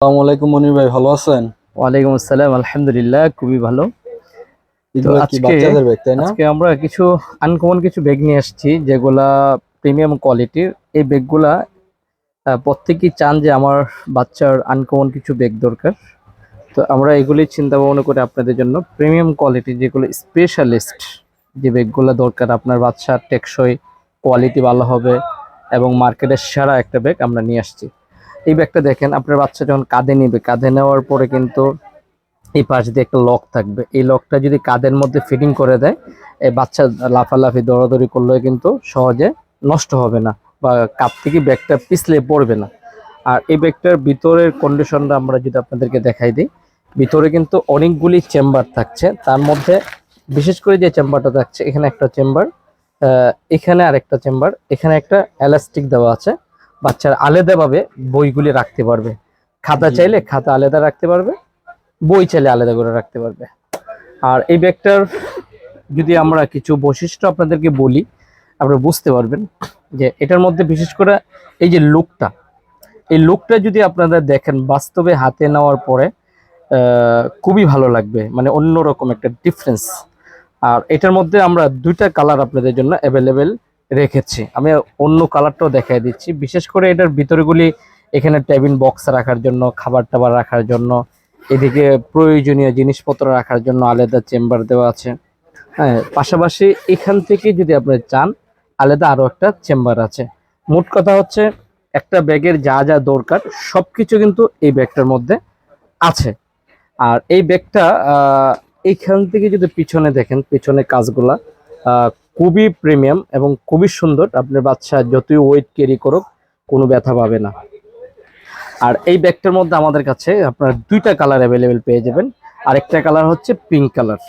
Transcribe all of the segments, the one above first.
আসসালামু আলাইকুম মনির ভাই ভালো আছেন? ওয়ালাইকুম আসসালাম আলহামদুলিল্লাহ খুবই ভালো। আজকে- আমরা কিছু আনকমন কিছু ব্যাগ নিয়ে আসছি যেগুলা প্রিমিয়াম কোয়ালিটির এই ব্যাগগুলা প্রত্যেকেই চান যে আমার বাচ্চার আনকমন কিছু ব্যাগ দরকার। তো আমরা এগুলি চিন্তা ভাবনা করে আপনাদের জন্য প্রিমিয়াম কোয়ালিটি যেগুলো স্পেশালিস্ট যে ব্যাগগুলো দরকার আপনার বাচ্চার টেকসই কোয়ালিটি ভালো হবে এবং মার্কেটের সেরা একটা ব্যাগ আমরা নিয়ে আসছি। এই ব্যাগটা দেখেন, আপনার বাচ্চা যখন কাঁধে নিবে, কাঁধে নেওয়ার পরে কিন্তু এই পাশ দিয়ে একটা লক থাকবে। এই লকটা যদি কাঁধের মধ্যে ফিটিং করে দেয়, এই বাচ্চা লাফালাফি, দৌড়াদৌড়ি করলে কিন্তু সহজে নষ্ট হবে না বা কাপ থেকে ব্যাগটা পিছলে পড়বে না। আর এই ব্যাগটার ভিতরের কন্ডিশনটা আমরা যদি আপনাদেরকে দেখাই দিই, ভিতরে কিন্তু অনেকগুলি চেম্বার থাকছে। তার মধ্যে বিশেষ করে যে চেম্বারটা থাকছে, এখানে একটা চেম্বার এখানে আরেকটা চেম্বার এখানে একটা এলাস্টিক দেওয়া আছে। বাচ্চার আলাদাভাবে বইগুলি রাখতে পারবে। খাতা চাইলে খাতা আলাদা রাখতে পারবে বই চাইলে আলাদা করে রাখতে পারবে। আর এই ব্যাগটার যদি আমরা কিছু বৈশিষ্ট্য আপনাদেরকে বলি আপনারা বুঝতে পারবেন যে এটার মধ্যে বিশেষ করে এই যে লুকটা এই লুকটা যদি আপনারা দেখেন বাস্তবে হাতে নেওয়ার পরে খুবই ভালো লাগবে মানে অন্যরকম একটা ডিফারেন্স আর এটার মধ্যে আমরা দুইটা কালার আপনাদের জন্য অ্যাভেলেবেল রেখেছি। আমি অন্য কালারটাও দেখাই দিচ্ছি। বিশেষ করে এটার ভিতরগুলি এখানে টেবিল বক্স রাখার জন্য, খাবার টাবার রাখার জন্য, এদিকে প্রয়োজনীয় জিনিসপত্র রাখার জন্য আলাদা চেম্বার দেওয়া আছে। হ্যাঁ পাশাপাশি এখান থেকে যদি আপনি চান, আলাদা আরও একটা চেম্বার আছে। মোট কথা হচ্ছে, একটা ব্যাগের যা যা দরকার সব কিছু কিন্তু এই ব্যাগটার মধ্যে আছে। আর এই ব্যাগটা এইখান থেকে যদি পিছনে দেখেন, পিছনে কাজগুলা খুবই প্রিমিয়াম এবং খুবই সুন্দর। আপনার বাচ্চা যতই ওয়েট ক্যারি করুক, কোনো ব্যথা পাবে না। আর এই ব্যাগটার মধ্যে আমাদের কাছে আপনার দুইটা কালার অ্যাভেলেবেল পেয়ে যাবেন। আরেকটা কালার হচ্ছে পিঙ্ক কালার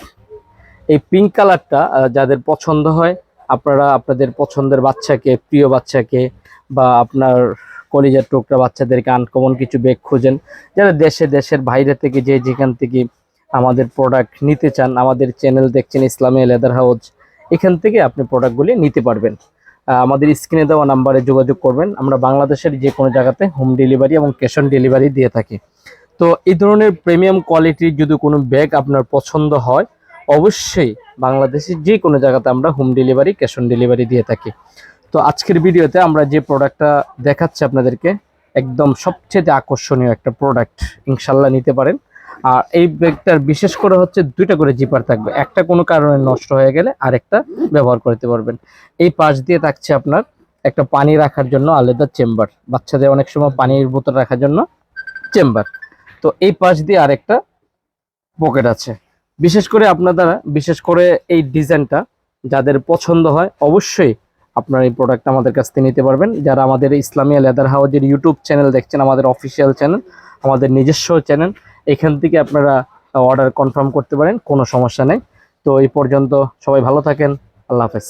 এই পিঙ্ক কালারটা যাদের পছন্দ হয়, আপনারা আপনাদের পছন্দের বাচ্চাকে, প্রিয় বাচ্চাকে বা আপনার কলিজার টুকরা বাচ্চাদেরকে আনকমন কিছু ব্যাগ খুঁজেন। যারা দেশে, দেশের বাইরে থেকে যে যেখান থেকে আমাদের প্রোডাক্ট নিতে চান, আমাদের চ্যানেল দেখছেন ইসলামী লেদার হাউস এখান থেকে আপনি প্রোডাক্টগুলি নিতে পারবেন। আমাদের স্ক্রিনে দেওয়া নাম্বারে যোগাযোগ করবেন। আমরা বাংলাদেশের যে কোনো জায়গাতে হোম ডেলিভারি এবং ক্যাশ অন ডেলিভারি দিয়ে থাকি। তো এই ধরনের প্রিমিয়াম কোয়ালিটির যদি কোনো ব্যাগ আপনার পছন্দ হয়, অবশ্যই বাংলাদেশের যে কোনো জায়গাতে আমরা home delivery cash on delivery দিয়ে থাকি। তো আজকের ভিডিওতে আমরা যে প্রোডাক্টটা দেখাচ্ছি আপনাদেরকে, একদম সবচেয়ে আকর্ষণীয় একটা প্রোডাক্ট ইনশাল্লাহ নিতে পারেন। আর এই ব্যাগটার বিশেষ করে হচ্ছে দুইটা করে জিপার থাকবে। একটা কোনো কারণে নষ্ট হয়ে গেলে আরেকটা ব্যবহার করতে পারবেন। এই পাশ দিয়ে থাকছে আপনার একটা পানি রাখার জন্য আলাদা চেম্বার বাচ্চাদের অনেক সময় পানির বোতল রাখার জন্য চেম্বার তো এই পাশ দিয়ে আরেকটা পকেট আছে। বিশেষ করে আপনারা বিশেষ করে এই ডিজাইনটা যাদের পছন্দ হয়, অবশ্যই আপনার এই প্রোডাক্ট আমাদের কাছ থেকে নিতে পারবেন। যারা আমাদের ইসলামিয়া লেদার হাউজের ইউটিউব চ্যানেল দেখছেন, আমাদের অফিসিয়াল চ্যানেল আমাদের নিজস্ব চ্যানেল এখান থেকে আপনারা অর্ডার কনফার্ম করতে পারেন, কোনো সমস্যা নেই। তো এই পর্যন্ত সবাই ভালো থাকেন, আল্লাহ হাফেজ।